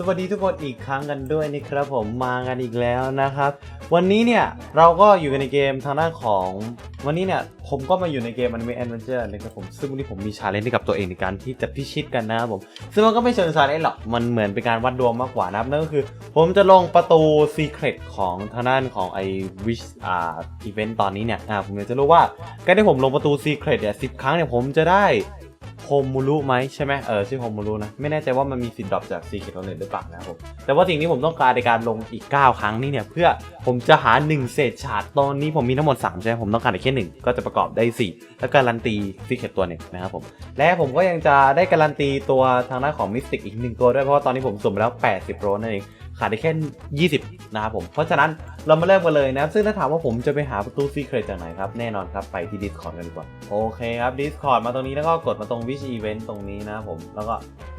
สวัสดีทุกคนอีกครั้งกันด้วยนะครับผมมากันอีกแล้วนะครับ วันนี้เนี่ยเราก็อยู่กันในเกมทางด้านของ วันนี้เนี่ยผมก็มาอยู่ในเกม Anime Adventure นะครับผมซึ่งวันนี้ผมมีชาเลนจ์กับตัวเองในการที่จะพิชิตกันนะครับผมซึ่งมันก็ไม่เชิงชาเลนจ์หรอกมันเหมือนเป็นการวัดดวงมากกว่านะครับนั่นก็คือ ผมจะลงประตู Secret ของทางด้านของไอ้ Wish อ่าอีเวนต์ตอนนี้เนี่ยอ่าผมอยากจะรู้ว่าการที่ผมลงประตู Secret เนี่ยสิครั้งเนี่ยผมจะได้ โฮมูรุไหมใช่ไหมเออชื่อโฮมูรุนะ ไม่แน่ใจว่ามันมีสิทธิ์ดรอปจากซีเ e ต o นหรือเปล่านะครับผมแต่ว่าสิ่งที่ผมต้องการในการลงอีก 9 ครั้งนี่เนี่ย เพื่อผมจะหา 1 เศษฉาดตอนนี้ผมมีทั้งหมด 3 ใช่ไหมผมต้องการอีกแค่1ก็จะประกอบได้ 4 แล้วการันตีซีเ e ตตัวหนึ่งนะครับผมและผมก็ยังจะได้การันตีตัวทางด้านของมิสติกอีกหนึ่งตัวด้วยเพราะว่าตอนนี้ผมสุ่มไปแล้ว 80โรนั่นเอง ขาดได้แค่ 20 นะครับผม เพราะฉะนั้นเรามาเริ่มกันเลยนะครับ ซึ่งถ้าถามว่าผมจะไปหาประตูซีเครตจากไหนครับ แน่นอนครับ ไปที่ Discord กันดีกว่า โอเคครับ Discord มาตรงนี้แล้วก็กดมาตรง Wish Event ตรงนี้นะครับผม แล้วก็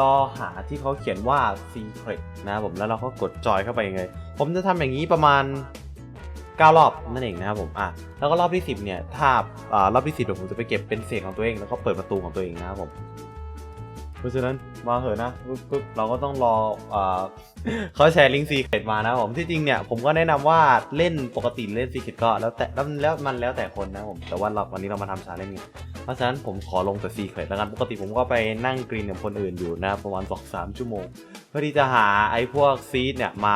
รอหาที่เขาเขียนว่า Secret นะครับผม แล้วเราก็กดจอยเข้าไปยังไงผมจะทำอย่างนี้ประมาณ9รอบนั่นเองนะครับผม อะ แล้วก็รอบที่ 10 เนี่ย ถ้าอ่ารอบที่10เดี๋ยวผมจะไปเก็บเป็นเศษของตัวเอง แล้วก็เปิดประตูของตัวเองนะครับผม ราะฉะนั้นมาเหอะนะปึ๊บปึ๊บเราก็ต้องรออเขาแชร์ลิงก์ซีเครตมานะผมที่จริงเนี่ยผมก็แนะนำว่าเล่นปกติเล่นซีเครตก็แล้วแต่แล้วแล้วมันแล้วแต่คนนะผมแต่ว่าเราวันนี้เรามาทำชาเลนจ์นี้เพราะฉะนั้นผมขอลงแต่ซีเครตแล้วกันปกติผมก็ไปนั่งกรีนกับคนอื่นอยู่นะประมาณสองสามชั่วโมงเพื่อที่จะหาไอ้พวกซีดเนี่ยมา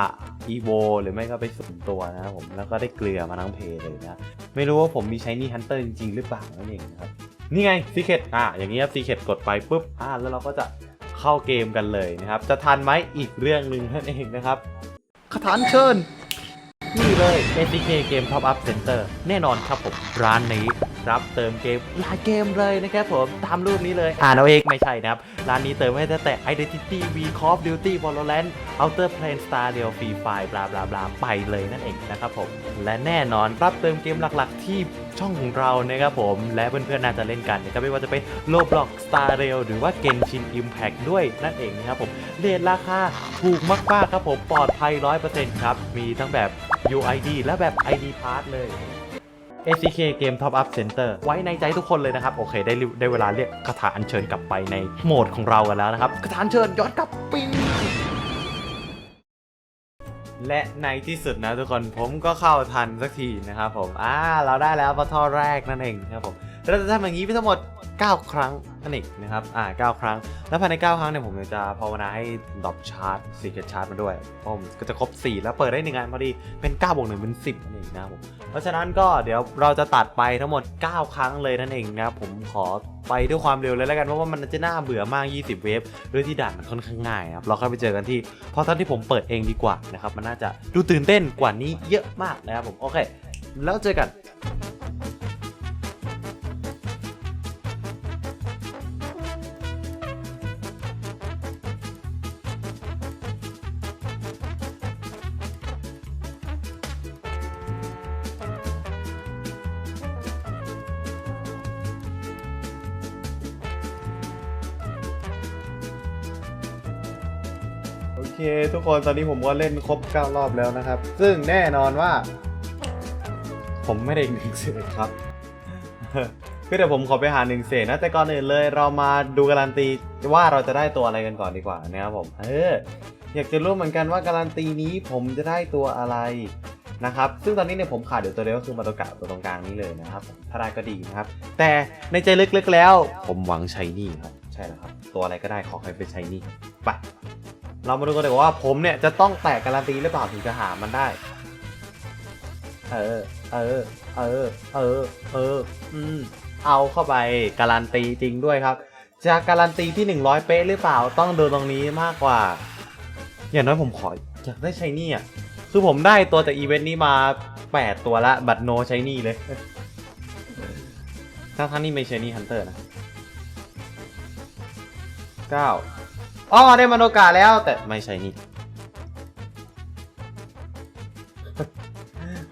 อีโวหรือไม่ก็ไปสุ่มตัวนะผมแล้วก็ได้เกลือมาทั้งเพย์เลยนะไม่รู้ว่าผมมีใช้นี่ฮันเตอร์จริงๆหรือเปล่านั่นเองนะครับ นี่ไงซีเครตอะอย่างนี้ครับซีเครตกดไปปุ๊บอะแล้วเราก็จะเข้าเกมกันเลยนะครับ จะทันไหมอีกเรื่องหนึ่งนั่นเองนะครับคาถานเชิญนี่เลย ACK Game Top Up Center แน่นอนครับผมร้านนี้รับเติมเกมหลายเกมเลยนะครับผมตามรูปนี้เลยอ่านเอาเองไม่ใช่นะครับ ร้านนี้เติมให้ตั้งแต่ Identity V Call of Duty Valorant Outer Plane Star Rail Free Fire บลาบลาบลาไปเลยนั่นเองนะครับผม และแน่นอนรับเติมเกมหลักๆ ที่ช่องของเรานะครับผม และเพื่อนๆน่าจะเล่นกันนะครับไม่ว่าจะเป็น Roblox Star Rail หรือว่า Genshin Impact ด้วยนั่นเองนะครับผมเรทราคาถูกมากๆครับผมปลอดภัย 100%ครับ มีทั้งแบบ UID และแบบ ID Pass เลย SCK Game Top Up Center ไว้ในใจทุกคนเลยนะครับ โอเค ได้ได้เวลาเรียกคาถาอัญเชิญกลับไปในโหมดของเรากันแล้วนะครับคาถาอัญเชิญย้อนกลับปีและในที่สุดนะทุกคนผมก็เข้าทันสักทีนะครับผมอ่าเราได้แล้วปะท่อแรกนั่นเองนะครับผม เราจะทำอย่างนี้ไปทั้งหมด 9 ครั้งนั่นเองนะครับ อ่า 9 ครั้ง แล้วภายใน 9 ครั้งเนี่ยผมจะภาวนาให้ดรอปชาร์จซีเกตชาร์จมาด้วย เพราะผมก็จะครบ 4 แล้วเปิดได้หนึ่งงานพอดี เป็น9บวก1เป็น 10นั่นเองนะครับผม เพราะฉะนั้นก็เดี๋ยวเราจะตัดไปทั้งหมด 9 ครั้งเลยนั่นเองนะครับ ผมขอไปด้วยความเร็วเลยแล้วกันเพราะว่ามันจะน่าเบื่อมาก 20 เวฟด้วยที่ด่านมันค่อนข้างง่ายครับ เราค่อยไปเจอกันที่เพราะตอนที่ผมเปิดเองดีกว่านะครับ มันน่าจะดูตื่นเต้นกว่านี้เยอะมากนะครับผม โอเค แล้วเจอกัน เคทุกคนตอนนี้ผมก็เล่นครบ 9 รอบแล้วนะครับ ซึ่งแน่นอนว่า ผมไม่ได้หนึ่งเศษครับ คือเดี๋ยวผมขอไปหาหนึ่งเศษนะแต่ก่อนอื่นเลยเรามาดูการันตีว่าเราจะได้ตัวอะไรกันก่อนดีกว่านะครับผม เออ อยากจะรู้เหมือนกันว่าการันตีนี้ผมจะได้ตัวอะไรนะครับ ซึ่งตอนนี้เนี่ยผมขาดอยู่ตัวเดียวก็คือมาตัวกะตัวตรงกลางนี้เลยนะครับถ้าได้ก็ดีนะครับ แต่ในใจลึกๆแล้ว ผมหวังใช้นี่ครับ ใช่แล้วครับ ตัวอะไรก็ได้ขอให้เป็นใช้นี่ไป เรามาดูกันดีกว่าว่าผมเนี่ยจะต้องแตกการันตีหรือเปล่าถึงจะหามันได้ เออ เออ เออ เออ เออ อืม เอาเข้าไปการันตีจริงด้วยครับ จะการันตีที่ 100 เป๊ะหรือเปล่าต้องดูตรงนี้มากกว่า อย่างน้อยผมขออยากได้ใช้นี่อะ คือผมได้ตัวจากอีเวนต์นี้มา 8 ตัวละ บัตรโนใช้นี่เลยถ้าท่านนี่ไม่ใช้นี่ฮันเตอร์นะ9 อ๋อได้มโนกาแล้วแต่ไม่ใช่นี่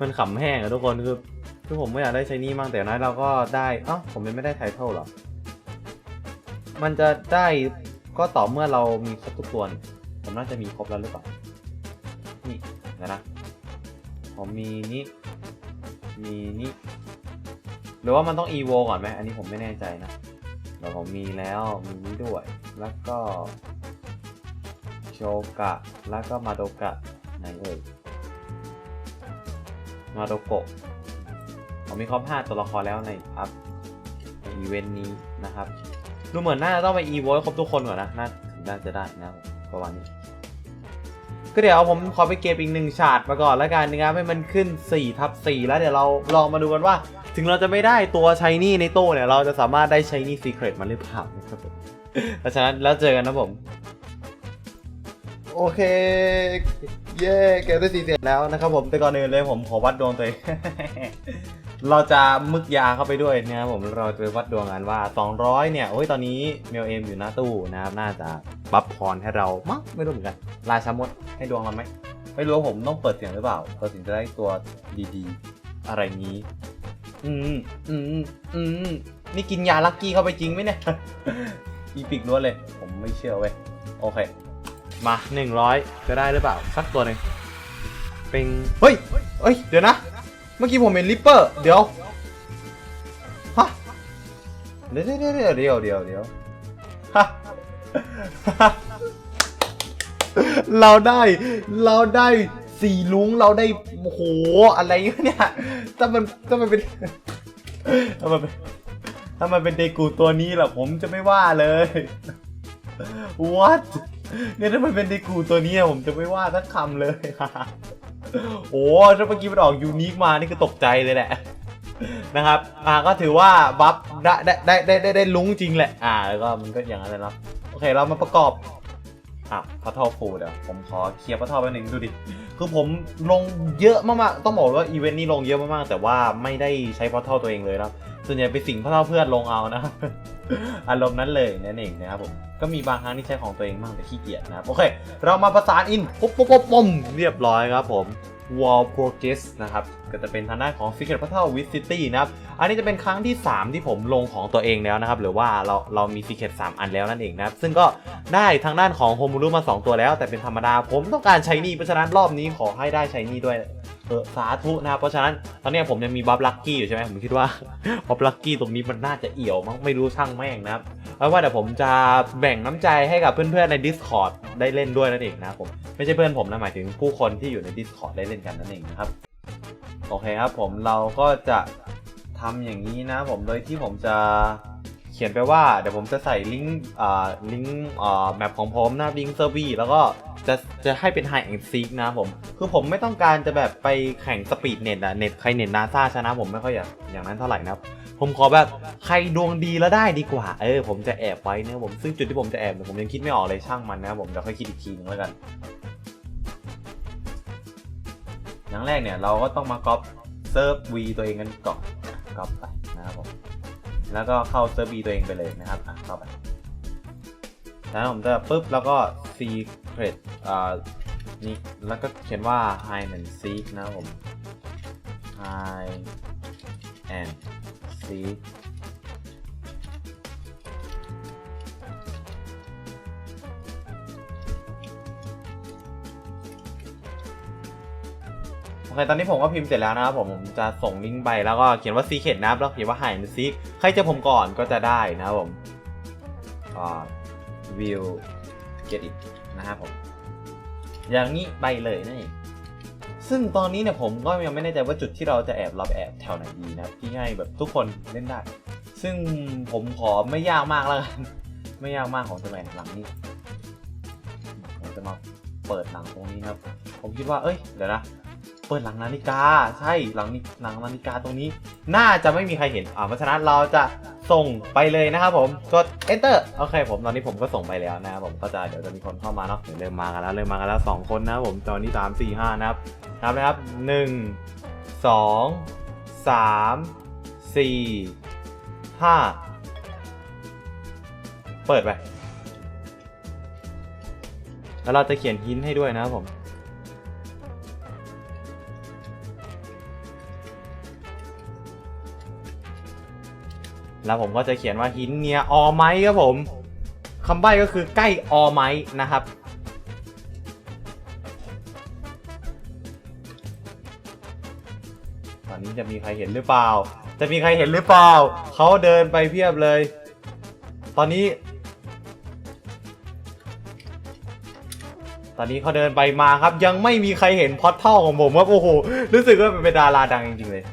มันขำแห้งอะทุกคนคือคือผมไม่อยากได้ใช้นี่มั่งแต่น้อยเราก็ได้เอ้าผมยังไม่ได้ไทเทลหรอ มันจะได้ก็ต่อเมื่อเรามีครบทุกตัวผมน่าจะมีครบแล้วหรือเปล่า นี่เดี๋ยวนะผมมีนี่ มีนี่ หรือว่ามันต้อง evo ก่อนไหม อันนี้ผมไม่แน่ใจนะแต่ผมมีแล้ว มีนี้ด้วย แล้วก็ โชกะ แล้วก็มาโดกะไหนเอ่ยมาโดโกะผมมีครบ5ตัวละครแล้วในอัพในอีเวนต์นี้นะครับดูเหมือนน่าจะต้องไปอีโวครบทุกคนก่อนนะน่าถึงน่าจะได้นะประมาณนี้ก็เดี๋ยวผมขอไปเก็บอีกหนึ่งฉาดมาก่อนแล้วกันนะครับให้มันขึ้น4ทับ4แล้วเดี๋ยวเราลองมาดูกันว่า ถึงเราจะไม่ได้ตัวชายนี่ในตู้เนี่ย เราจะสามารถได้ชายนี่ซีเครตมาหรือเปล่านะครับเพราะฉะนั้นแล้วเจอกันนะผม โอเค เย้เกมได้สีเสร็จแล้วนะครับผมแต่ก่อนอื่นเลยผมขอวัดดวงตัวเอง เราจะมึกยาเข้าไปด้วยนะครับผมเราจะไปวัดดวงกันว่า 200 เนี่ยโอ้ยตอนนี้เมลเอมอยู่หน้าตู้นะครับน่าจะบัฟพรให้เรามั้งไม่รู้เหมือนกันราชามดให้ดวงเราไหมไม่รู้ว่าผมต้องเปิดเสียงหรือเปล่าเปิดเสียงจะได้ตัวดีๆ อะไรงี้ อืมอืมอืมนี่กินยาลักกี้เข้าไปจริงไหมเนี่ยอีปิกล้วนเลย ผมไม่เชื่อเว้ยโอเค มา 100 จะได้หรือเปล่า สักตัวหนึ่งเป็นเฮ้ยเฮ้ย เดี๋ยวนะ เมื่อกี้ผมเห็นลิปเปอร์ เดี๋ยว ฮะ เดี๋ยวเดี๋ยวเดี๋ยวเดี๋ยวเดี๋ยวเดี๋ยวฮะเราได้ เราได้สี่ลุงเราได้โอ้โหอะไรเนี่ยถ้ามันถ้ามันเป็นถ้ามันเป็นถ้ามันเป็นเดกูตัวนี้ล่ะผมจะไม่ว่าเลย what เนี่ยถ้ามันเป็นเดกูตัวนี้ผมจะไม่ว่าสักคำเลยโอ้ถ้าเมื่อกี้มันออกยูนิคมานี่คือตกใจเลยแหละนะครับ อ่าก็ถือว่าบัฟได้ได้ได้ได้ได้ลุ้งจริงแหละ อ่า แล้วก็มันก็อย่างนั้นเลยเนาะโอเคเรามาประกอบ อะพัททอฟูเดี๋ยวผมขอเคลียร์พัททอไปหนึ่งดูดิ คือผมลงเยอะมากๆ ต้องบอกว่าอีเวนต์นี้ลงเยอะมากๆ แต่ว่าไม่ได้ใช้พัททอตัวเองเลยครับ ส่วนใหญ่ไปสิงพัททอเพื่อนลงเอานะครับอารมณ์นั้นเลยนั่นเองนะครับผมก็มีบางครั้งที่ใช้ของตัวเองบ้างแต่ขี้เกียจนะครับโอเค เรามาประสานอินปุ๊บปุ๊บปุ๊บปุ๊บเรียบร้อยครับผม Wall Progress นะครับ ก็จะเป็นทางด้านของ Secret Portal with City นะครับ อันนี้จะเป็นครั้งที่ 3 ที่ผมลงของตัวเองแล้วนะครับ หรือว่าเราเรามี Secret 3 อันแล้วนั่นเองนะครับ ซึ่งก็ได้ทางด้านของโฮมูรุมา 2 ตัวแล้ว แต่เป็นธรรมดาผมต้องการใช้นี่เพราะฉะนั้นรอบนี้ขอให้ได้ใช้นี่ด้วย เออสาธุนะครับเพราะฉะนั้นตอนนี้ผมยังมีบัฟลักกี้อยู่ใช่ไหมผมคิดว่าบัฟลักกี้ตรงนี้มันน่าจะเอี่ยวมั้งไม่รู้ช่างแม่งนะครับเอาว่าเดี๋ยวผมจะแบ่งน้ำใจให้กับเพื่อนๆใน Discord ได้เล่นด้วยนั่นเองนะครับผมไม่ใช่เพื่อนผมนะหมายถึงผู้คนที่อยู่ใน Discord ได้เล่นกันนั่นเองนะครับโอเคครับผมเราก็จะทำอย่างนี้นะผมโดยที่ผมจะเขียนไปว่าเดี๋ยวผมจะใส่ลิงก์ลิงก์แมปของผมนะลิงก์เซอร์วีแล้วก็ จะจะให้เป็น High and Seek นะผม คือผมไม่ต้องการจะแบบไปแข่งสปีดเน็ตอะเน็ตใครเน็ตนาซาชนะผมไม่ค่อยอยากอย่างนั้นเท่าไหร่นะครับ ผมขอแบบใครดวงดีแล้วได้ดีกว่า เออ ผมจะแอบไว้นะผมซึ่งจุดที่ผมจะแอบเนี่ยผมยังคิดไม่ออกเลยช่างมันนะผมเดี๋ยวค่อยคิดอีกทีนึงแล้วกัน อย่างแรกเนี่ยเราก็ต้องมาก๊อปเซิร์ฟวีตัวเองกันก่อนก๊อปไปนะครับผมแล้วก็เข้าเซิร์ฟวีตัวเองไปเลยนะครับอะเข้าไปแล้วผมจะปุ๊บแล้วก็ r e t อ่านี่แล้วก็เขียนว่า hide and seek นะผม hide and seek โอเคตอนนี้ผมก็พิมพ์เสร็จแล้วนะครับผมผมจะส่งลิงก์ไปแล้วก็เขียนว่า secret นะครับแล้วเขียนว่า hide and seek ใครเจอผมก่อนก็จะได้นะครับผมอ่า เครดิตนะครับผม อย่างนี้ไปเลยนั่นเองซึ่งตอนนี้เนี่ยผมก็ยังไม่แน่ใจว่าจุดที่เราจะแอบรับแอบแถวไหนดีนะครับที่ให้แบบทุกคนเล่นได้ ซึ่งผมขอไม่ยากมากแล้วกัน ไม่ยากมากของจะมาหลังนี้ ผมจะมาเปิดหลังตรงนี้นะครับ ผมคิดว่าเอ้ยเดี๋ยวนะ เปิดหลังนาฬิกา ใช่หลังหลังนาฬิกาตรงนี้ น่าจะไม่มีใครเห็นอ่าเพราะฉะนั้นเราจะส่งไปเลยนะครับผมกด enter โอเคผมตอนนี้ผมก็ส่งไปแล้วนะครับผมก็จะเดี๋ยวจะมีคนเข้ามาเนาะเดี๋ยวเริ่มมากันแล้วเริ่มมากันแล้วสองคนนะครับผมตอนนี้สามสี่ห้านะครับนับนะครับหนึ่งสองสามสี่ห้าเปิดไป แล้วเราจะเขียนฮินให้ด้วยนะครับผม แล้วผมก็จะเขียนว่าหินเนียออไมครับผมคำใบ้ก็คือใกล้ออไมนะครับ ตอนนี้จะมีใครเห็นหรือเปล่า จะมีใครเห็นหรือเปล่า เขาเดินไปเพียบเลย ตอนนี้ ตอนนี้เขาเดินไปมาครับ ยังไม่มีใครเห็นพอตเท่าของผมครับโอ้โหรู้สึกว่าเป็นดาราดังจริงๆเลย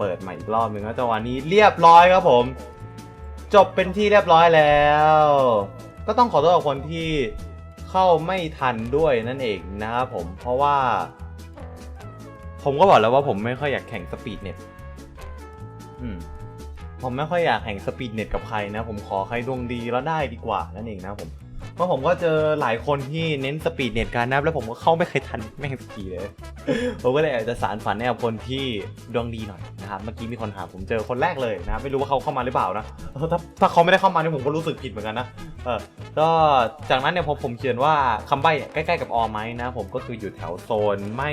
เปิดใหม่อีกรอบหนึ่งแล้วจังหวะนี้เรียบร้อยครับผม จบเป็นที่เรียบร้อยแล้ว ก็ต้องขอโทษกับคนที่เข้าไม่ทันด้วยนั่นเองนะครับผมเพราะว่า ผมก็บอกแล้วว่าผมไม่ค่อยอยากแข่งสปีดเน็ตอืมผมไม่ค่อยอยากแข่งสปีดเน็ตกับใครนะ ผมขอใครดวงดีแล้วได้ดีกว่านั่นเองนะผม ราะผมก็เจอหลายคนที่เน้นสปีดเน็ตกันนะครับ แล้วผมก็เข้าไม่เคยทันแม่งสักทีเลย ผมก็เลยอาจจะสารฝันให้กับคนที่ดวงดีหน่อยนะครับเมื่อกี้มีคนหาผมเจอคนแรกเลยนะไม่รู้ว่าเขาเข้ามาหรือเปล่านะถ้าถ้าเขาไม่ได้เข้ามาเนี่ยผมก็รู้สึกผิดเหมือนกันนะเออก็จากนั้นเนี่ยผมผมเขียนว่าคำใบ้ใกล้ๆกับออไหมนะผมก็คืออยู่แถวโซนไม่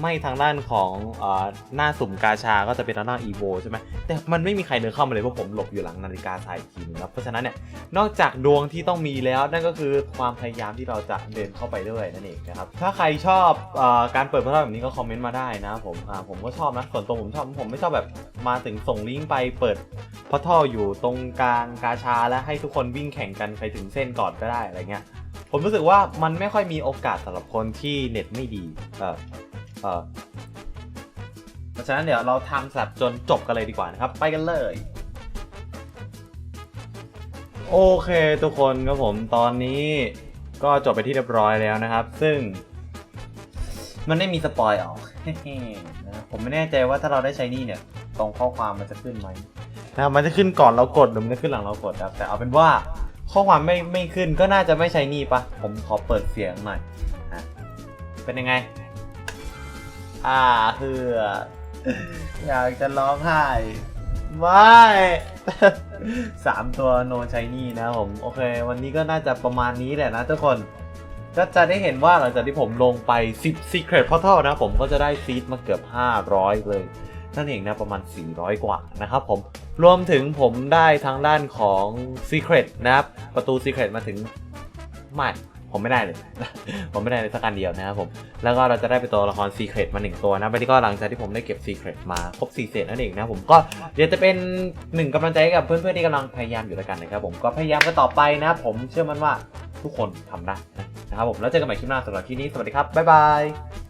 ไม่ทางด้านของเอ่อหน้าสุ่มกาชาก็จะเป็นทางด้านอีโวใช่ไหมแต่มันไม่มีใครเดินเข้ามาเลยเพราะผมหลบอยู่หลังนาฬิกาทรายทีนึงครับเพราะฉะนั้นเนี่ยนอกจากดวงที่ต้องมีแล้วนั่นก็คือความพยายามที่เราจะเดินเข้าไปด้วยนั่นเองนะครับถ้าใครชอบเอ่อการเปิดพร์ทัลแบบนี้ก็คอมเมนต์มาได้นะผมอ่าผมก็ชอบนะส่วนตัวผมชอบผมไม่ชอบแบบมาถึงส่งลิงก์ไปเปิดพอท่ออยู่ตรงกลางกาชาแล้วให้ทุกคนวิ่งแข่งกันใครถึงเส้นก่อนก็ได้อะไรเงี้ยผมรู้สึกว่ามันไม่ค่อยมีโอกาสสำหรับคนที่เน็ตไม่ดีเออเออเพราะฉะนั้นเดี๋ยวเราทำสับจนจบกันเลยดีกว่านะครับ ไปกันเลย โอเคทุกคนครับผมตอนนี้ก็จบไปที่เรียบร้อยแล้วนะครับ ซึ่ง มันไม่มีสปอยออกผมไม่แน่ใจว่าถ้าเราได้ใช้นี่เนี่ย ตรงข้อความมันจะขึ้นไหมนะมันจะขึ้นก่อนเรากดหรือมันจะขึ้นหลังเรากดครับแต่เอาเป็นว่า ข้อความไม่ไม่ขึ้นก็น่าจะไม่ใช้นี่ปะผมขอเปิดเสียงหน่อยอะเป็นยังไง อ่าคืออยากจะร้องไห้ไม่สามตัวโนใช้นี่นะผม โอเค วันนี้ก็น่าจะประมาณนี้แหละนะทุกคน ก็จะได้เห็นว่าหลังจากที่ผมลงไป 10 Secret Portal นะ ผมก็จะได้ซีดมาเกือบ 500 เลย นั่นเองนะ ประมาณ 400 กว่านะครับผม รวมถึงผมได้ทางด้านของ Secret นะครับ ประตู Secret มาถึงไม่ผมไม่ได้เลย ผมไม่ได้เลยสักอันเดียวนะครับผม แล้วก็เราจะได้เป็นตัวละคร Secret มาหนึ่งตัวนะไปที่ก็หลังจากที่ผมได้เก็บ Secret มาครบ4เศษนั่นเองนะผมก็เดี๋ยวจะเป็นหนึ่งกำลังใจกับเพื่อนๆที่กำลังพยายามอยู่ด้วกันนะครับผมก็พยายามกันต่อไปนะผมเชื่อมั่นว่าทุกคนทำได้นะครับผมแล้วเจอกันใหม่คลิปหน้าสำหรับคลิปนี้สวัสดีครับบ๊ายบาย